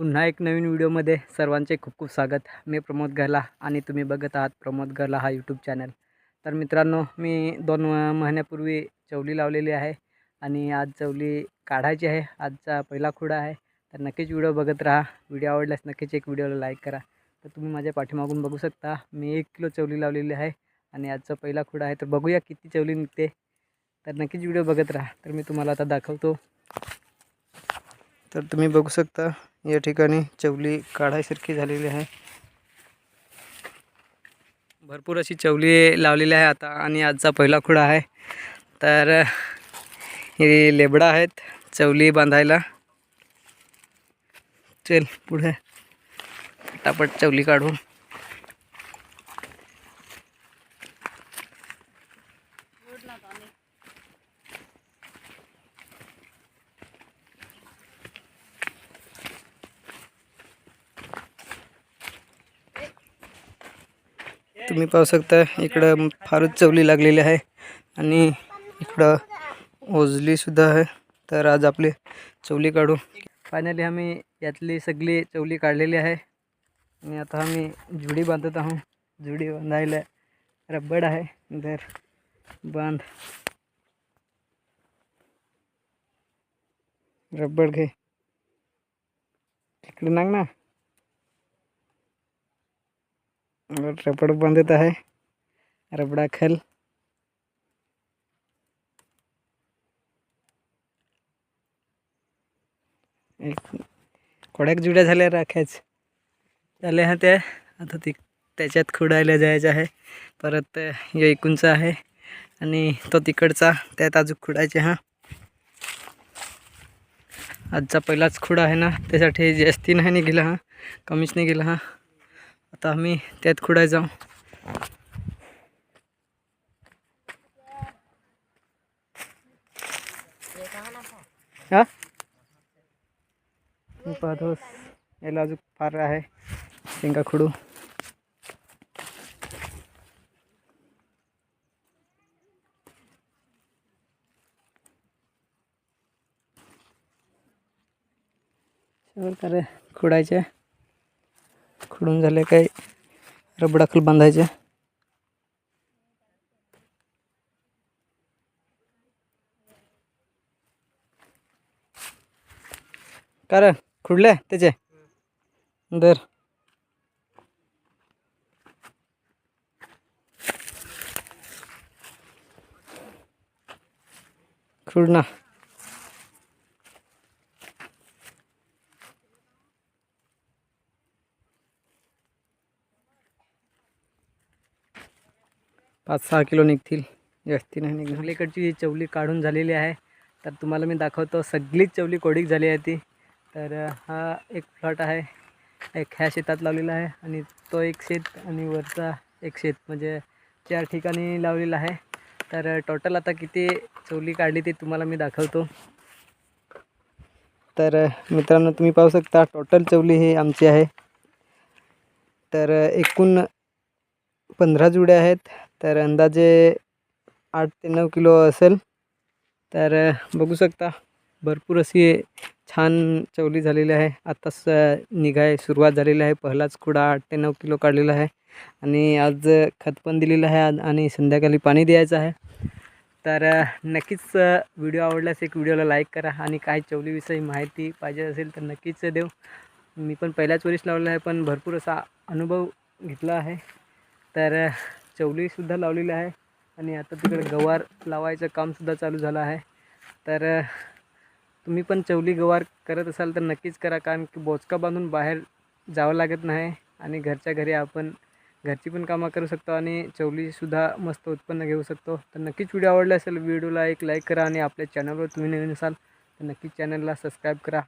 पुन्हा एक नवीन व्हिडिओमध्ये सर्वांचे खूप खूप स्वागत. मी प्रमोद गहला आणि तुम्ही बघत आहात प्रमोद गहला हा यूट्यूब चॅनल तर मित्रांनो मी दोन महिन्यापूर्वी चवली लावलेली आहे आणि आज चवली काढायची आहे. आजचा पहिला खुडा आहे. तर नक्कीच व्हिडिओ बघत राहा. व्हिडिओ आवडल्यास नक्कीच एक व्हिडिओला लाईक करा. तर तुम्ही माझ्या पाठीमागून बघू शकता. मी एक किलो चवली लावलेली आहे आणि आजचा पहिला खुडा आहे. तर बघूया किती चवली निघते. तर नक्कीच व्हिडिओ बघत राहा. तर मी तुम्हाला आता दाखवतो. तर तुम्ही बघू शकता. या ठिकाणी चवली काढायसारखी झालेली आहे. भरपूर अशी चवली लावलेली आहे आता आणि आजचा पहिला खुडा आहे. तर हे लेबडा आहेत चवली बांधायला. चल पुढे. पटापट चवली काढू तुम्ही पाहू शकता इकडं फारच चवली लागलेली आहे आणि इकडं ओझलीसुद्धा आहे. तर आज आपली चवली काढू. फायनली आम्ही यातली सगळी चवली काढलेली आहे. आणि आता आम्ही जुडी बांधत आहोत. जुडी बांधायला रब्बड आहे. तर बांध. रब्बड घे. इकडे नाग ना. रबड बांधत आहे. रबडा खल. एक कोड्याक जुड्या झाल्या राखायच. झाल्या हा त्या. आता ती त्याच्यात खुडायला जायचं आहे. परत यो इकूनचा आहे. आणि तो तिकडचा. त्यात अजून खुडायचे हा. आजचा पहिलाच खुडा आहे ना. त्यासाठी जास्ती नाही निघेला हा. कमीच नाही गेला हा. आता आम्ही त्यात खुडाय जाऊ. हा? पाहतोस याला अजून फार आहे. शेंगा खुडू. खुडायचे. खुडून झाले काही रबडाखल बांधायचे. कारण खुडले त्याचे? दर. खुडना पाच सहा किलो निघतील. जास्ती नाही निघणार. ही चवली काढून झालेली आहे. तर तुम्हाला मी दाखवतो सगळीच चवली कोडीक झाली आहे ती. तर हा एक प्लॉट आहे. एक ह्या शेतात लावलेला आहे आणि तो एक शेत आणि वरचा एक शेत. म्हणजे चार ठिकाणी लावलेला आहे. तर टोटल आता किती चवली काढली ते तुम्हाला मी दाखवतो. तर मित्रांनो तुम्ही पाहू शकता टोटल चवली ही आमची आहे. तर एकूण पंधरा जुड्या आहेत. तर अंदाजे आठ ते नऊ किलो असेल. तर बघू शकता भरपूर अशी छान चवली झालेली आहे. आत्ताच निघाय सुरुवात झालेली आहे. पहिलाच खुडा आठ ते नऊ किलो काढलेला आहे. आणि आज खत पण दिलेलं आहे आणि संध्याकाळी पाणी द्यायचं आहे. तर नक्कीच व्हिडिओ आवडल्यास एक व्हिडिओला लाईक करा आणि काही चवलीविषयी माहिती पाहिजे असेल तर नक्कीच देऊ मी पण पहिल्याच वरीस लावलेला आहे पण भरपूर असा अनुभव घेतला आहे. तर चवलीसुद्धा लावलेली आहे. आणि आता तिकडे गवार लावायचं कामसुद्धा चालू झालं आहे. तर तुम्ही पण चवली गवार करत असाल तर नक्कीच करा कारण की बोचका बांधून बाहेर जावं लागत नाही आणि घरच्या घरी आपण घरची पण कामं करू शकतो आणि चवलीसुद्धा मस्त उत्पन्न घेऊ शकतो. तर नक्कीच व्हिडिओ आवडला असेल व्हिडिओला एक लाईक करा आणि आपल्या चॅनलवर तुम्ही नवीन असाल तर नक्कीच चॅनलला सबस्क्राईब करा.